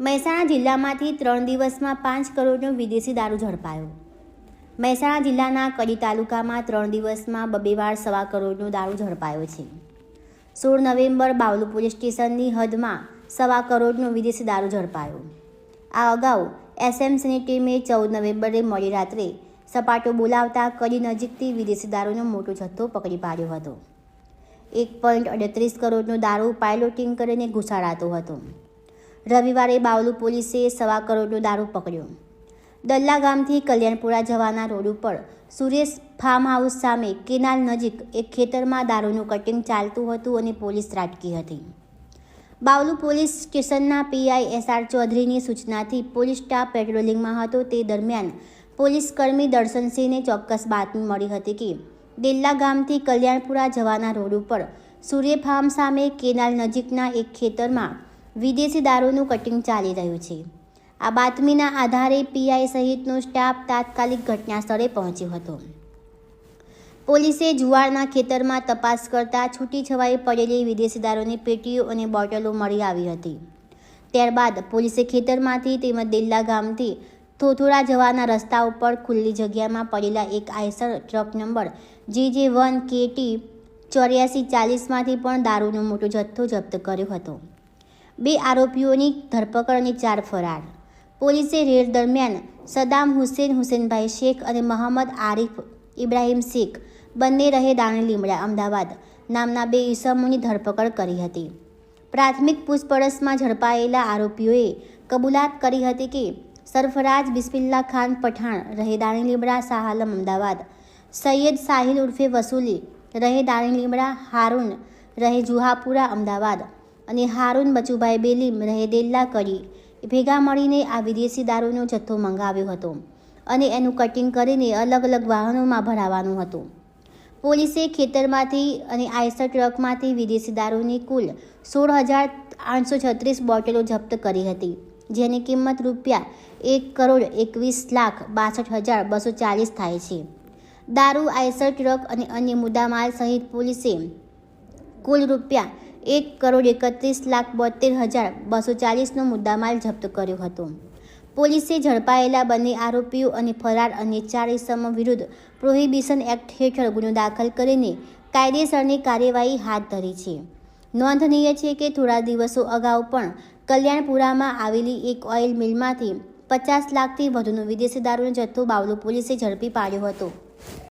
મહેસાણા જિલ્લામાંથી ત્રણ દિવસમાં પાંચ કરોડનો વિદેશી દારૂ ઝડપાયો. મહેસાણા જિલ્લાના કડી તાલુકામાં ત્રણ દિવસમાં બબે વાર સવા કરોડનો દારૂ ઝડપાયો છે. સોળ નવેમ્બર બાવલુ પોલીસ સ્ટેશનની હદમાં સવા કરોડનો વિદેશી દારૂ ઝડપાયો. આ અગાઉ એસએમસીની ટીમે ચૌદ નવેમ્બરે મોડી રાત્રે સપાટો બોલાવતા કડી નજીકથી વિદેશી દારૂનો મોટો જથ્થો પકડી પાડ્યો હતો. એક પોઈન્ટ અડત્રીસ કરોડનો દારૂ પાયલોટિંગ કરીને ઘુસાડાતો હતો. રવિવારે બાવલુ પોલીસે સવા કરોડનો દારૂ પકડ્યો. દલ્લા ગામથી કલ્યાણપુરા જવાના રોડ ઉપર સુરેશ ફાર્મ હાઉસ સામે કેનાલ નજીક એક ખેતરમાં દારૂનું કટિંગ ચાલતું હતું અને પોલીસ ત્રાટકી હતી. બાવલુ પોલીસ સ્ટેશનના પીઆઈ એસઆર ચૌધરીની સૂચનાથી પોલીસ સ્ટાફ પેટ્રોલિંગમાં હતો. તે દરમિયાન પોલીસ કર્મી દર્શનસિંહને ચોક્કસ બાતમી મળી હતી કે દિલ્લા ગામથી કલ્યાણપુરા જવાના રોડ ઉપર સૂર્ય ફાર્મ સામે કેનાલ નજીકના એક ખેતરમાં વિદેશી દારૂનું કટિંગ ચાલી રહ્યું છે. આ બાતમીના આધારે પીઆઈ સહિતનો સ્ટાફ તાત્કાલિક ઘટના સ્થળે પહોંચ્યો હતો. પોલીસે જુવારના ખેતરમાં તપાસ કરતા છૂટી છવાઈ પડેલી વિદેશી દારૂની પેટીઓ અને બોટલો મળી આવી હતી. ત્યારબાદ પોલીસે ખેતરમાંથી તેમજ દિલ્લા ગામથી થોથોડા જવાના રસ્તા ઉપર ખુલ્લી જગ્યામાં પડેલા એક આઈસર ટ્રક નંબર જે જે વન કેટી ચોર્યાસી ચાલીસમાંથી પણ દારૂનો મોટો જથ્થો જપ્ત કર્યો હતો. બે આરોપીઓની ધરપકડ અને ચાર ફરાર. પોલીસે રેડ દરમિયાન સદામ હુસેન, હુસેનભાઈ શેખ અને મોહમ્મદ આરિફ ઇબ્રાહિમ શેખ બંને રહે દાણી લીમડા, અમદાવાદ નામના બે ઈસમોની ધરપકડ કરી હતી. પ્રાથમિક પૂછપરછમાં ઝડપાયેલા આરોપીઓએ કબૂલાત કરી હતી કે સરફરાજ બિસ્મિલ્લા ખાન પઠાણ રહે દાણી લીમડા શાહાલમ અમદાવાદ. સૈયદ સાહિલ ઉર્ફે વસૂલી રહે દાણી લીમડા, હારૂન રહે જુહાપુરા, અમદાવાદ. અને હારૂન બચુભાઈ બેલીમ રહેદેલ્લા કરી ભેગા મળીને આ વિદેશી દારૂનો જથ્થો મંગાવ્યો હતો અને એનું કટિંગ કરીને અલગ અલગ વાહનોમાં ભરાવાનું હતું. પોલીસે ખેતરમાંથી અને આઈસર ટ્રકમાંથી વિદેશી દારૂની કુલ સોળ હજાર આઠસો છત્રીસ બોટલો જપ્ત કરી હતી, જેની કિંમત રૂપિયા એક કરોડ એકવીસ લાખ બાસઠ હજાર બસો ચાલીસ થાય છે. દારૂ, આઈસર ટ્રક અને અન્ય મુદ્દામાલ સહિત પોલીસે કુલ રૂપિયા એક કરોડ એકત્રીસ લાખ બોતેર હજાર બસો ચાલીસનો મુદ્દામાલ જપ્ત કર્યો હતો. પોલીસે ઝડપાયેલા બંને આરોપીઓ અને ફરાર અન્ય ચાર ઇસમો વિરુદ્ધ પ્રોહિબિશન એક્ટ હેઠળ ગુનો દાખલ કરીને કાયદેસરની કાર્યવાહી હાથ ધરી છે. નોંધનીય છે કે થોડા દિવસો અગાઉ પણ કલ્યાણપુરામાં આવેલી એક ઓઇલ મિલમાંથી પચાસ લાખથી વધુનો વિદેશી દારૂનો જથ્થો બાવલો પોલીસે ઝડપી પાડ્યો હતો.